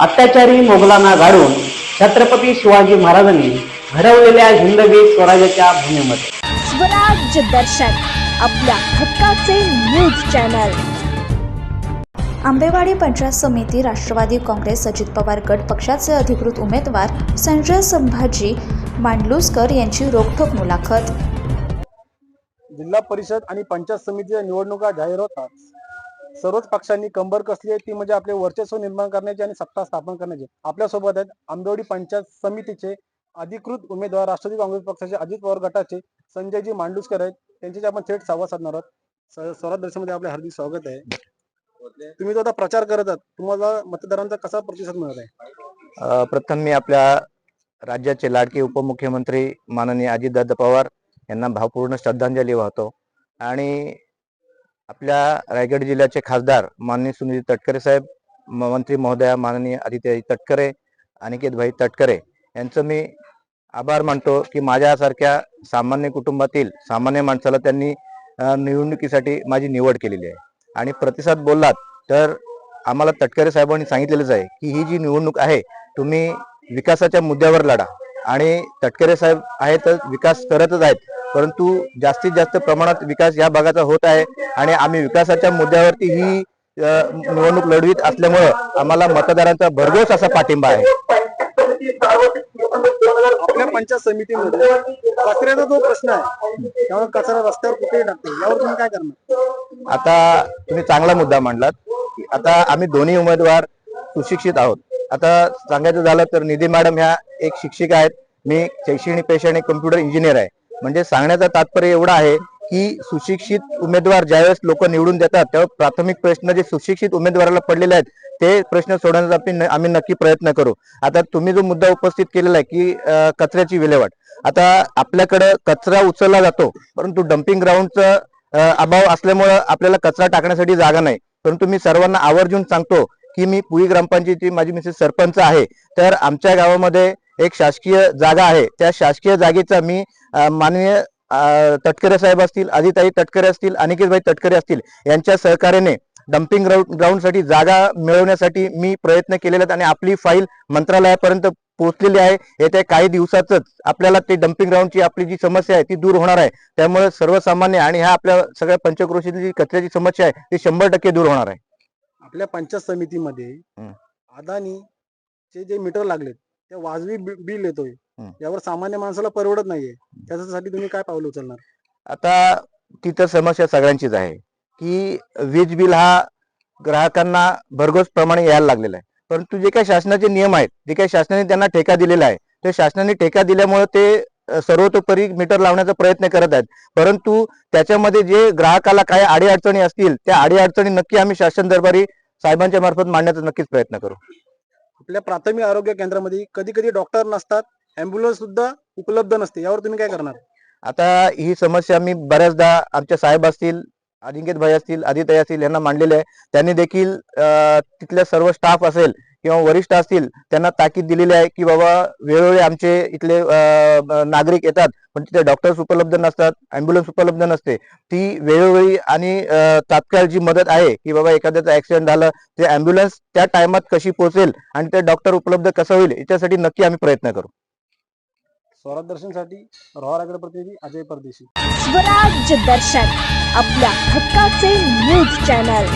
अत्याचारी मोगलांना गाडून छत्रपती शिवाजी महाराजांनी घडवलेल्या हिंदवी स्वराज्याच्या भूमीमध्ये. स्वराज्य दर्शन आपल्या हक्काचे न्यूज चॅनल. आंबेवाडी पंचायत समिती राष्ट्रवादी काँग्रेस अजित पवार गट पक्षाचे अधिकृत उमेदवार संजय संभाजी मांडलुसकर यांची रोखठोक मुलाखत. जिल्हा परिषद आणि पंचायत समितीच्या निवडणुका जाहीर होतात. सर्वच पक्षांनी कंबर कसली आहे ती म्हणजे आपले वर्चस्व निर्माण करण्याची आणि सत्ता स्थापन करण्याची. आपल्यासोबत आहेत आंबेवाडी पंचायत समितीचे अधिकृत उमेदवार राष्ट्रवादी काँग्रेस पक्षाचे अजित पवार गटाचे संजयजी मांडुसकर आहेत. त्यांच्याशी आपण थेट संवाद साधणार आहोत. स्वराज दर्शनमध्ये आपले हार्दिक स्वागत आहे. तुम्ही जो आता प्रचार करत आहात तुम्हाला मतदारांचा कसा प्रतिसाद मिळत आहे? प्रथम मी आपल्या राज्याचे लाडके उपमुख्यमंत्री माननीय अजितदादा पवार यांना भावपूर्ण श्रद्धांजली वाहतो. आणि आपल्या रायगड जिल्ह्याचे खासदार माननीय सुनील तटकरे साहेब म- मंत्री महोदया माननीय आदित्य तटकरे अनिकेत भाई तटकरे यांचं मी आभार मानतो की माझ्यासारख्या सामान्य कुटुंबातील सामान्य माणसाला त्यांनी निवडणुकीसाठी माझी निवड केलेली आहे. आणि प्रतिसाद बोललात तर आम्हाला तटकरे साहेबांनी सांगितलेलंच आहे की ही जी निवडणूक आहे तुम्ही विकासाच्या मुद्द्यावर लढा. आणि तटकरे साहेब आहे तर विकास करतच आहेत. परंतु जास्तीत जास्त प्रमाणात विकास या भागाचा होत आहे आणि आम्ही विकासाच्या मुद्द्यावरती ही निवडणूक लढवीत असल्यामुळं आम्हाला मतदारांचा भरघोस असा पाठिंबा आहे. आपल्या पंचायत समितीमध्ये कचऱ्याचा जो प्रश्न आहे त्यामुळे कचरा रस्त्यावर कुठेही टाकतो यावर तुम्ही काय करणार? आता तुम्ही चांगला मुद्दा मांडलात की आता आम्ही दोन्ही उमेदवार सुशिक्षित आहोत. आता सांगायचं झालं तर निधी मॅडम ह्या एक शिक्षिका आहेत मी शैक्षणिक पेशाने कम्प्युटर इंजिनियर आहे. म्हणजे सांगण्याचं तात्पर्य एवढं आहे की सुशिक्षित उमेदवार ज्यावेळेस लोक निवडून देतात तेव्हा प्राथमिक प्रश्न जे सुशिक्षित उमेदवाराला पडलेले आहेत ते प्रश्न सोडवण्याचा आम्ही- आम्ही नक्की प्रयत्न करू. आता तुम्ही जो मुद्दा उपस्थित केलेला आहे की कचऱ्याची विल्हेवाट आता आपल्याकडे कचरा उचलला जातो परंतु डम्पिंग ग्राउंडचा अभाव असल्यामुळं आपल्याला कचरा टाकण्यासाठी जागा नाही. परंतु मी सर्वांना आवर्जून सांगतो की मी पुई ग्रामपंचायती माझी मिसेस सरपंच आहे तर आमच्या गावामध्ये एक शासकीय जागा आहे. त्या शासकीय जागेचा मी माननीय तटकरे साहेब असतील आदिताई तटकरे असतील अनिकेतभाई तटकरे असतील यांच्या सहकार्याने डम्पिंग ग्राउंडसाठी जागा मिळवण्यासाठी मी प्रयत्न केलेले आहेत आणि आपली फाईल मंत्रालयापर्यंत पोहोचलेली आहे. येत्या काही दिवसातच आपल्याला ते डम्पिंग ग्राउंडची आपली जी समस्या आहे ती दूर होणार आहे. त्यामुळे सर्वसामान्य आणि ह्या आपल्या सगळ्या पंचक्रोशीतली जी कचऱ्याची समस्या आहे ती शंभर टक्के दूर होणार आहे. आपल्या पंचायत समितीमध्ये हम्म. अदानीचे जे मीटर लागलेत ते वाजवी बिल येतोय. यावर सामान्य माणसाला परवडत नाहीये. त्याच्यासाठी तुम्ही काय पावलं उचलणार? आता तिथं समस्या सगळ्यांचीच आहे की वीज बिल हा ग्राहकांना भरघोस प्रमाणे यायला लागलेला आहे. परंतु जे काही शासनाचे नियम आहेत जे काही शासनाने त्यांना ठेका दिलेला आहे ते शासनाने ठेका दिल्यामुळे ते सर्वतोपरी मीटर लावण्याचा प्रयत्न करत आहेत. परंतु त्याच्यामध्ये जे ग्राहकाला काही अडीअडचणी असतील त्या अडीअडचणी नक्की आम्ही शासन दरबारी साहेबांच्या मार्फत मांडण्याचा नक्कीच प्रयत्न करू. आपल्या प्राथमिक आरोग्य केंद्रामध्ये कधी कधी डॉक्टर नसतात अँब्युलन्स सुद्धा उपलब्ध नसते यावर तुम्ही काय करणार? आता ही समस्या मी बऱ्याचदा आमच्या साहेब असतील अजिंक्यत भाई असतील आदिताई असतील यांना मांडलेले आहे. त्यांनी देखील तिथल्या सर्व स्टाफ असेल किंवा वरिष्ठ असतील त्यांना ताकीद दिलेली आहे की बाबा वेळोवेळी आमचे इथले नागरिक येतात पण तिथे डॉक्टर्स उपलब्ध नसतात अँब्युलन्स उपलब्ध नसते. ती वेळोवेळी आणि तात्काळ जी मदत आहे की बाबा एखाद्याचा ऍक्सिडेंट झालं ते अँब्युलन्स त्या टायमात कशी पोहोचेल आणि ते डॉक्टर उपलब्ध कसं होईल याच्यासाठी नक्की आम्ही प्रयत्न करू. स्वराज दर्शनसाठी रोहाराकडे प्रतिनिधी अजय परदेशी. स्वराज्य दर्शन आपल्या हक्काचे न्यूज चॅनल